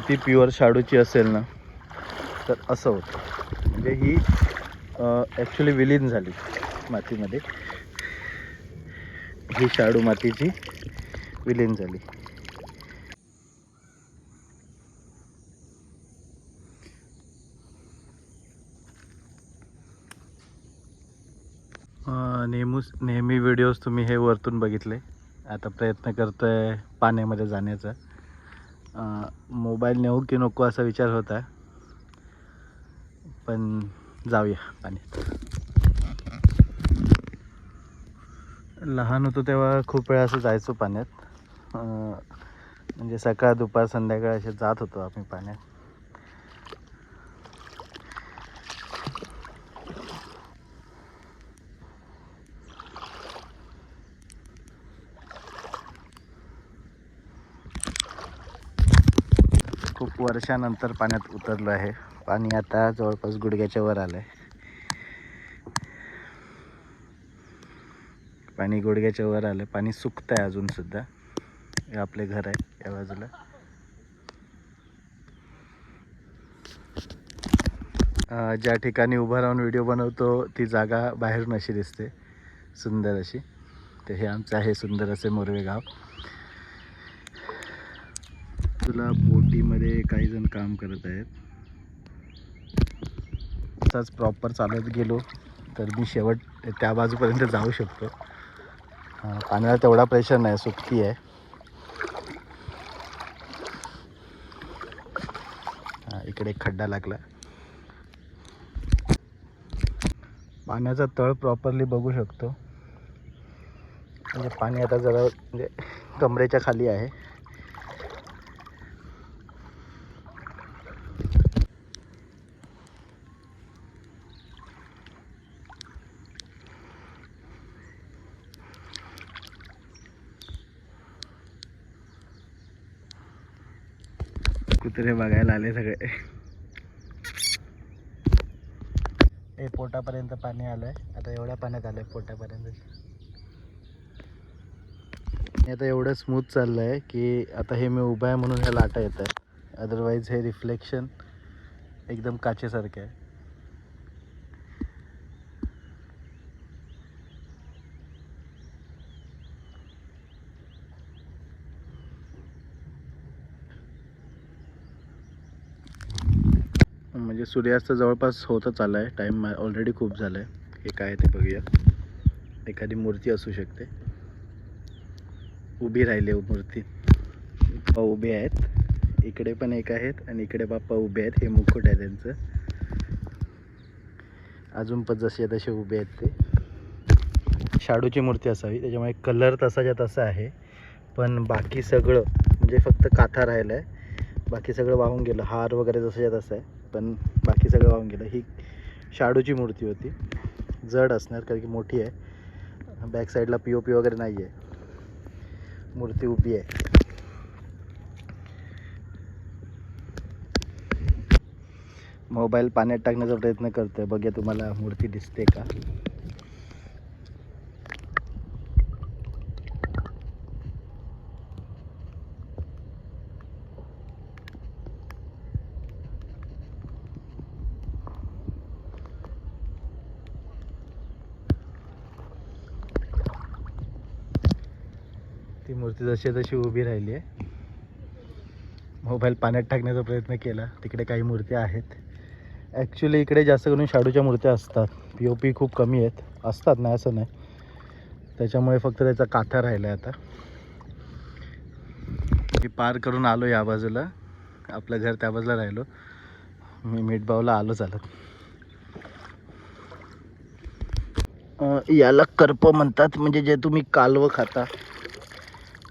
ती प्युअर शाडूची असेल ना तर असं होतं. म्हणजे ही ॲक्च्युली विलीन झाली मातीमध्ये. ही शाडू मातीची विलीन झाली. नेहमीच नेहमी व्हिडिओज तुम्ही हे वरतून बघितले. आता प्रयत्न करतो आहे पाण्यामध्ये जाण्याचा. मोबाईल नेऊ हो की नको असा विचार होता पण जाऊया पाण्यात लहान होतो तेव्हा खूप वेळा असं जायचो पाण्यात. म्हणजे सकाळ दुपार संध्याकाळ असे जात होतो आम्ही पाण्यात. खूप वर्षानंतर पाण्यात उतरलो आहे. पाणी आता जवळपास गुडघ्याच्या वर आलं आहे पाणी गुडघ्याच्या वर आलं पाणी सुकतं आहे अजून सुद्धा. हे आपले घर आहे या बाजूला. ज्या ठिकाणी उभं राहून व्हिडिओ बनवतो ती जागा बाहेरून अशी दिसते. सुंदर अशी. तर हे आमचं आहे सुंदर असे मोरवे गाव. तुला बोटीमध्ये काही जण काम करत आहेत. तसाच प्रॉपर चालत गेलो तर मी शेवट त्या बाजूपर्यंत जाऊ शकतो. पाण्याला तेवढा प्रेशर नाही सुट्टी आहे. इकडे एक खड्डा लागला. पाण्याचा तळ प्रॉपरली बघू शकतो. म्हणजे पाणी आता जरा म्हणजे कमरेच्या खाली आहे. कुत्रे बघायला आले सगळे. ए पोटापर्यंत पाणी आलंय. आता एवढ्या पाण्यात आलंय पोटापर्यंत. हे आता एवढं स्मूथ चाललंय की आता हे मी उभा आहे म्हणून ह्या लाटा येत आहेत. अदरवाईज हे रिफ्लेक्शन एकदम काचेसारखं आहे म्हणजे सूर्यास्त जवळपास होतच आला आहे टाईम ऑलरेडी खूप झाला आहे हे काय आहे ते बघूया. एखादी मूर्ती असू शकते. उभी राहिली आहे मूर्ती. बाप्पा उभे आहेत. इकडे पण एक आहेत आणि इकडे बाप्पा उभे आहेत. हे मुकुट आहे त्यांचं. अजून पण जसे तसे उभे आहेत ते. शाडूची मूर्ती असावी. त्याच्यामुळे कलर तसाच्या तसा आहे. पण बाकी सगळं म्हणजे फक्त काथा राहिलं आहे बाकी सगळं वाहून गेलं. हार वगैरे जसंच्या तसं आहे. पण बाकी सगळं वाहून गेलं. ही शाडूची मूर्ती होती. जड असणार कारण की मोठी आहे. बॅक साईडला पी ओ पी वगैरे नाही आहे मूर्ती उभी आहे. मोबाईल पाण्यात टाकण्याचा प्रयत्न करतोय. बघूया तुम्हाला मूर्ती दिसते का? ती मूर्ती जशी तशी उभी राहिली आहे. मोबाईल पाण्यात टाकण्याचा प्रयत्न केला. तिकडे काही मूर्त्या आहेत. ॲक्च्युली इकडे जास्त करून शाडूच्या मूर्त्या असतात. पी ओ पी खूप कमी आहेत. असतात नाही असं नाही. त्याच्यामुळे फक्त त्याचा काथा राहिला आहे आता. मी पार करून आलो या बाजूला. आपलं घर त्या बाजूला राहिलो. मी मिठबावला आलो चालत. याला करप म्हणतात. म्हणजे जे तुम्ही कालवं खाता.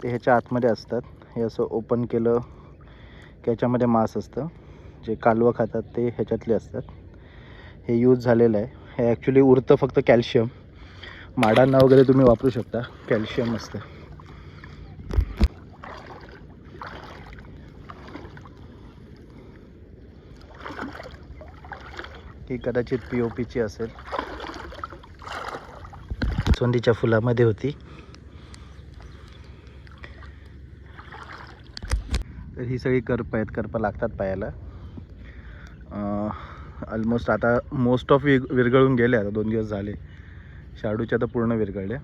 ते ह्याच्या आतमध्ये असतात. हे असं ओपन केलं की ह्याच्यामध्ये मांस असतं. जे कालवं खातात ते ह्याच्यातले असतात. हे यूज झालेलं आहे. हे ॲक्च्युली उरतं फक्त कॅल्शियम माडांना वगैरे तुम्ही वापरू शकता. कॅल्शियम असतं. ही कदाचित पी ओ पीची असेल. चोंदीच्या फुलामध्ये होती. तर ही सगळी करप आहेत करपं लागतात पायाला. ऑलमोस्ट आता मोस्ट ऑफ विग विरघळून गेले आता दोन दिवस झाले. शाडूच्या तर पूर्ण विरघळले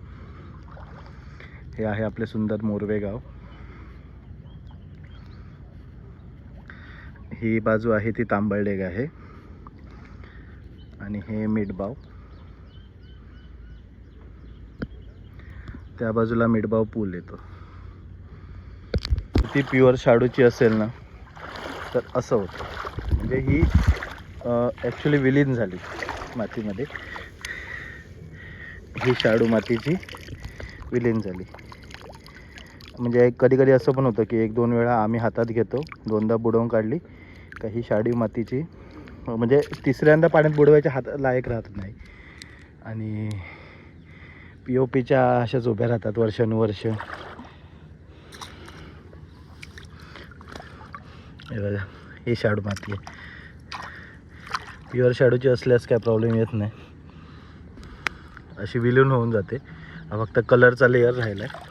हे आहे आपले सुंदर मोरवे गाव. ही बाजू आहे ती तांबळडेग आहे. आणि हे मिठबाव त्या बाजूला मिठबाव पूल येतो. ती प्युअर शाडूची असेल ना तर असं होतं. म्हणजे ही ॲक्च्युली विलीन झाली मातीमध्ये. ही शाडू मातीची विलीन झाली. म्हणजे कधी कधी असं पण होतं की एक दोन वेळा आम्ही हातात घेतो दोनदा बुडवून काढली का ही शाडू मातीची म्हणजे तिसऱ्यांदा पाण्यात बुडवायच्या हात लायक राहत नाही. आणि पी ओ पीच्या अशाच उभ्या राहतात वर्षानुवर्ष. हे बघा ही शाडू माती आहे. प्युअर शाडूची असल्यास काय प्रॉब्लेम येत नाही. अशी विलीन होऊन जाते. फक्त कलरचा लेअर राहिला आहे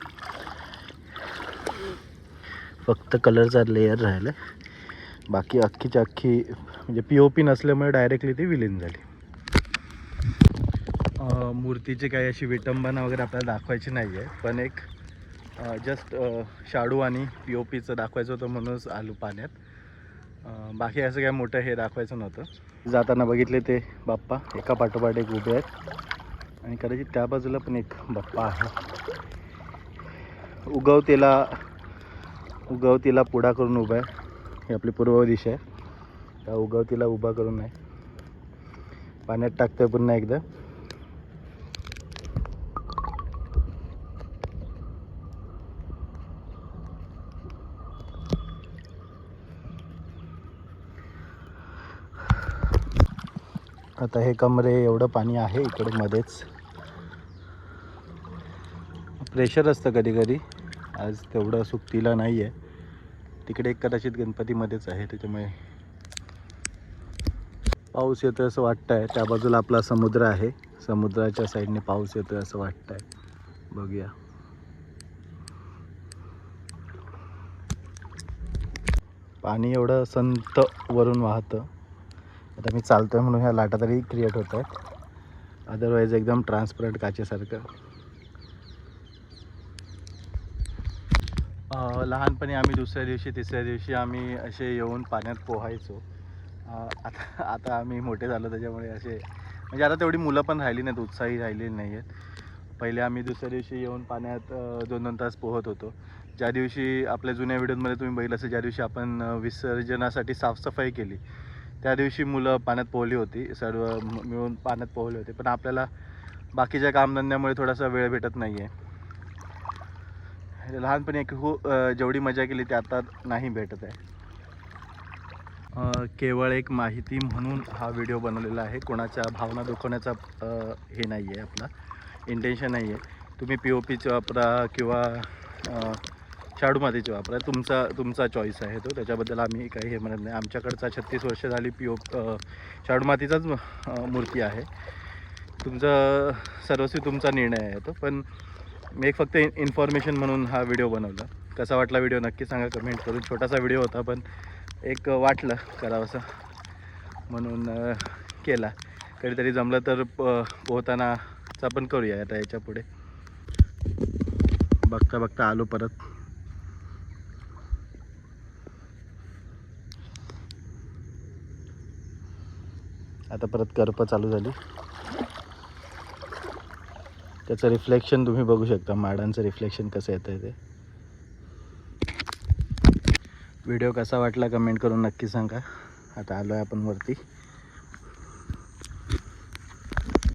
फक्त कलरचा लेअर राहिला आहे बाकी अख्खीच्या अख्खी म्हणजे पी ओ पी नसल्यामुळे डायरेक्टली ती विलीन झाली. मूर्तीची काही अशी विटंबना वगैरे आपल्याला दाखवायची नाही आहे पण एक जस्ट शाडू आणि पी ओ पीचं दाखवायचं होतं म्हणूनच आलू पाण्यात. बाकी असं काय मोठं हे दाखवायचं नव्हतं. जाताना बघितले ते बाप्पा एका पाठोपाठ एक उभे आहेत. आणि कदाचित त्या बाजूला पण एक बाप्पा आहे. उगवतेला उगवतीला पुढा करून उभा आहे. ही आपली पूर्व दिशा आहे. त्या उगवतीला उभा करून आहे पाण्यात टाकतोय पुन्हा एकदा. आता हे कमरे एवढं पाणी आहे इकडे मध्येच प्रेशर असतं कधी कधी आज तेवढं सुकतीला नाही आहे तिकडे एक कदाचित गणपतीमध्येच आहे त्याच्यामुळे पाऊस येतोय असं वाटतं आहे त्या बाजूला आपला समुद्र आहे. समुद्राच्या साईडने पाऊस येतोय असं वाटतं आहे बघूया. पाणी एवढं संत वरून वाहतं. आता मी चालतो आहे म्हणून ह्या लाटा तरी क्रिएट होत आहेत अदरवाईज एकदम ट्रान्सपरंट काचेसारखं. लहानपणी आम्ही दुसऱ्या दिवशी तिसऱ्या दिवशी आम्ही असे येऊन पाण्यात पोहायचो. आता आता आम्ही मोठे झालो त्याच्यामुळे असे म्हणजे आता तेवढी मुलं पण राहिली नाहीत उत्साही राहिलेली नाही आहेत पहिले आम्ही दुसऱ्या दिवशी येऊन पाण्यात दोन दोन तास पोहत होतो. ज्या दिवशी आपल्या जुन्या व्हिडिओमध्ये तुम्ही बघितलं असेल ज्या दिवशी आपण विसर्जनासाठी साफसफाई केली त्या दिवशी मुलं पाण्यात पोहली होती सर्व म- मिळून पाण्यात पोहले होते पण आपल्याला बाकीच्या कामधंद्यामुळे थोडासा वेळ भेटत नाही आहे लहानपणी एक खूप जेवढी मजा केली ती आता नाही भेटत आहे. केवळ एक माहिती म्हणून हा व्हिडिओ बनवलेला आहे. कोणाच्या भावना दुखवण्याचा हे नाही आहे आपला इंटेन्शन नाही आहे तुम्ही पी ओ पीच वापरा किंवा शाडू मातीची वापरा तुमचा तुमचा चॉईस आहे तो. त्याच्याबद्दल आम्ही काही हे म्हणत नाही. आमच्याकडचा छत्तीस वर्ष झाली पी ओ शाडू मातीचाच मूर्ती आहे. तुमचं सर्वस्वी तुमचा निर्णय आहे तो. पण मी एक फक्त इन्फॉर्मेशन म्हणून हा व्हिडिओ बनवला. कसा वाटला व्हिडिओ नक्की सांगा कमेंट करून. छोटासा व्हिडिओ होता पण एक वाटलं करावंसं म्हणून केला. कधीतरी जमलं तर प पोहतानाचा पण करूया आता याच्यापुढे. बघता बघता आलो परत. आता परत करपं चालू झाली. त्याचं रिफ्लेक्शन तुम्ही बघू शकता. माडांचं रिफ्लेक्शन कसं येतं ते. व्हिडिओ कसा वाटला कमेंट करून नक्की सांगा. आता आलो आहे आपण वरती.